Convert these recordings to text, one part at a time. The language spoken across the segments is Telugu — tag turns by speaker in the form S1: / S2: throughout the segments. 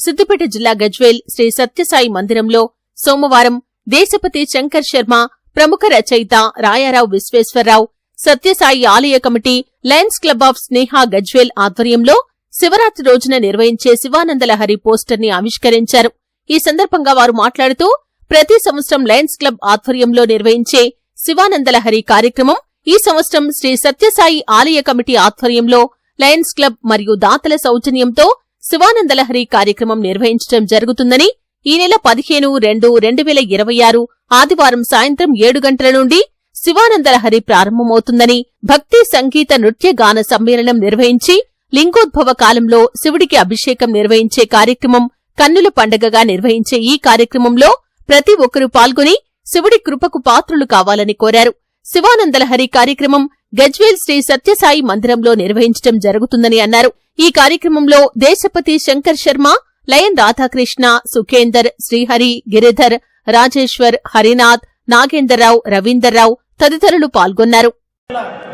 S1: సిద్దిపేట జిల్లా గజ్వేల్ శ్రీ సత్యసాయి మందిరంలో సోమవారం దేశపతి శంకర్ శర్మ ప్రముఖ రచయిత రాయారావు విశ్వేశ్వరరావు సత్యసాయి ఆలయ committee lions club of Sneha Gajwel ఆధ్వర్యంలో శివరాత్రి రోజున నిర్వహించే శివానందలహరి పోస్టర్ని ఆవిష్కరించారు. ఈ సందర్భంగా వారు మాట్లాడుతూ ప్రతి సంవత్సరం లయన్స్ క్లబ్ ఆధ్వర్యంలో నిర్వహించే శివానందలహరి కార్యక్రమం ఈ సంవత్సరం శ్రీ సత్యసాయి ఆలయ కమిటీ ఆధ్వర్యంలో లయన్స్ క్లబ్ మరియు దాతల సౌజన్యంతో శివానందలహరి కార్యక్రమం నిర్వహించడం జరుగుతుందని ఈ నెల పదిహేను రెండు రెండు వేల ఇరవై ఆరు ఆదివారం సాయంత్రం ఏడు గంటల నుండి శివానందలహరి ప్రారంభమవుతుందని భక్తి సంగీత నృత్య గాన సమ్మేళనం నిర్వహించి లింగోద్భవ కాలంలో శివుడికి అభిషేకం నిర్వహించే కార్యక్రమం కన్నుల పండగగా నిర్వహించే ఈ కార్యక్రమంలో ప్రతి ఒక్కరూ పాల్గొని శివుడి కృపకు పాత్రులు కావాలని కోరారు. శివానందలహరి కార్యక్రమం గజ్వేల్ శ్రీ సత్యసాయి మందిరంలో నిర్వహించడం జరుగుతుందని అన్నారు. ఈ కార్యక్రమంలో దేశపతి శంకర్ శర్మ లయన్ రాధాకృష్ణ సుఖేందర్ శ్రీహరి గిరిధర్ రాజేశ్వర్ హరినాథ్ నాగేందర్రావు రవీందర్రావు తదితరులు పాల్గొన్నారు.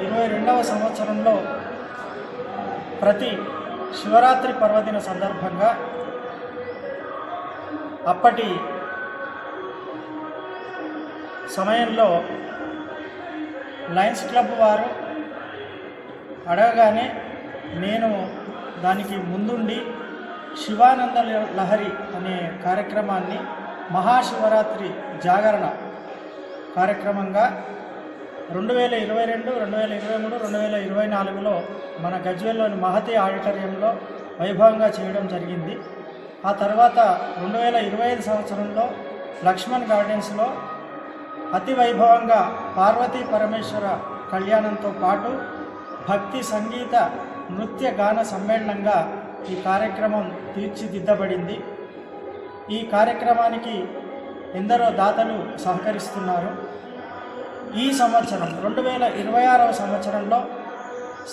S2: ఇరవై రెండవ సంవత్సరంలో ప్రతి శివరాత్రి పర్వదిన సందర్భంగా అప్పటి సమయంలో లయన్స్ క్లబ్ వారు అడగగానే నేను దానికి ముందుండి శివానంద లహరి అనే కార్యక్రమాన్ని మహాశివరాత్రి జాగరణ కార్యక్రమంగా రెండు వేల ఇరవై రెండు రెండు వేల ఇరవై మూడు రెండు వేల ఇరవై నాలుగులో మన గజ్వేల్లోని మహతి ఆడిటోరియంలో వైభవంగా చేయడం జరిగింది. ఆ తర్వాత రెండు వేల ఇరవై ఐదు సంవత్సరంలో లక్ష్మణ్ గార్డెన్స్లో అతి వైభవంగా పార్వతీ పరమేశ్వర కళ్యాణంతో పాటు భక్తి సంగీత నృత్య గాన సమ్మేళనంగా ఈ కార్యక్రమం తీర్చిదిద్దబడింది. ఈ కార్యక్రమానికి ఎందరో దాతలు సహకరిస్తున్నారు. ఈ సంవత్సరం రెండు వేల ఇరవై ఆరవ సంవత్సరంలో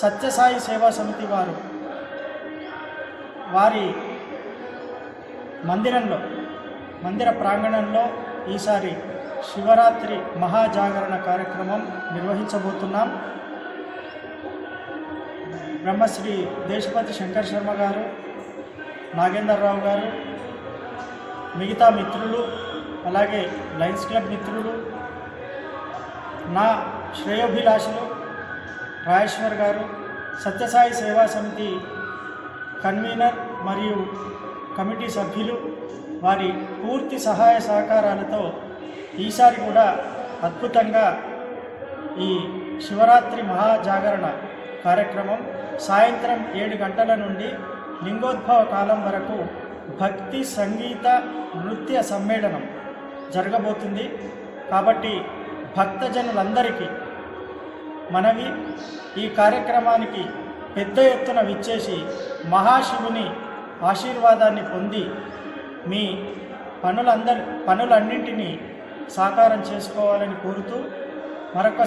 S2: సత్యసాయి సేవా సమితి వారు వారి మందిరంలో మందిర ప్రాంగణంలో ఈసారి శివరాత్రి మహాజాగరణ కార్యక్రమం నిర్వహించబోతున్నాం. బ్రహ్మశ్రీ దేశపతి శంకర్ శర్మ గారు నాగేందర్రావు గారు మిగతా మిత్రులు అలాగే లయన్స్ క్లబ్ మిత్రులు నా శ్రేయోభిలాషులు రాజేశ్వర్ గారు సత్యసాయి సేవా సమితి కన్వీనర్ మరియు కమిటీ సభ్యులు వారి పూర్తి సహాయ సహకారాలతో ఈసారి కూడా అద్భుతంగా ఈ శివరాత్రి మహాజాగరణ కార్యక్రమం సాయంత్రం ఏడు గంటల నుండి లింగోద్భవ కాలం వరకు భక్తి సంగీత నృత్య సమ్మేళనం జరగబోతుంది. కాబట్టి భక్తజనులందరికీ మనవి ఈ కార్యక్రమానికి పెద్ద ఎత్తున విచ్చేసి మహాశివుని ఆశీర్వాదాన్ని పొంది మీ పనులందరి పనులన్నింటినీ సాకారం చేసుకోవాలని కోరుతూ మరొక